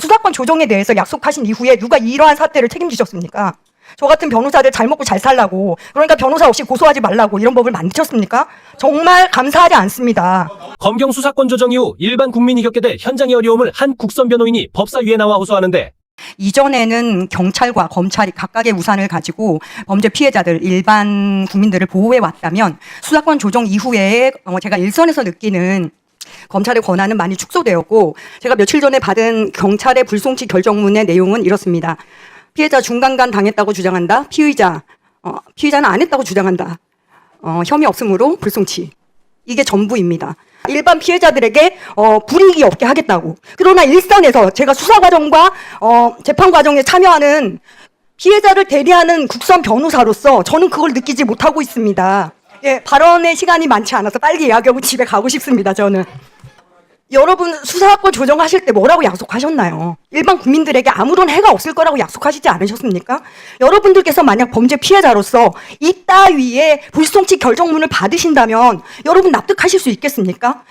수사권 조정에 대해서 약속하신 이후에 누가 이러한 사태를 책임지셨습니까? 저 같은 변호사들 잘 먹고 잘 살라고 그러니까 변호사 없이 고소하지 말라고 이런 법을 만드셨습니까? 정말 감사하지 않습니다. 검경 수사권 조정 이후 일반 국민이 겪게 될 현장의 어려움을 한 국선 변호인이 법사위에 나와 호소하는데 이전에는 경찰과 검찰이 각각의 우산을 가지고 범죄 피해자들 일반 국민들을 보호해 왔다면 수사권 조정 이후에 어, 제가 일선에서 느끼는 검찰의 권한은 많이 축소되었고 제가 며칠 전에 받은 경찰의 불송치 결정문의 내용은 이렇습니다. 피해자 중간간 당했다고 주장한다. 피의자 어, 피의자는 안 했다고 주장한다. 어, 혐의 없으므로 불송치. 이게 전부입니다. 일반 피해자들에게 어, 불이익이 없게 하겠다고. 그러나 일선에서 제가 수사 과정과 어, 재판 과정에 참여하는 피해자를 대리하는 국선 변호사로서 저는 그걸 느끼지 못하고 있습니다. 예, 발언의 시간이 많지 않아서 빨리 이야기하고 집에 가고 싶습니다. 저는. 여러분 수사권 조정하실 때 뭐라고 약속하셨나요? 일반 국민들에게 아무런 해가 없을 거라고 약속하시지 않으셨습니까? 여러분들께서 만약 범죄 피해자로서 이 따위의 불송치 결정문을 받으신다면 여러분 납득하실 수 있겠습니까?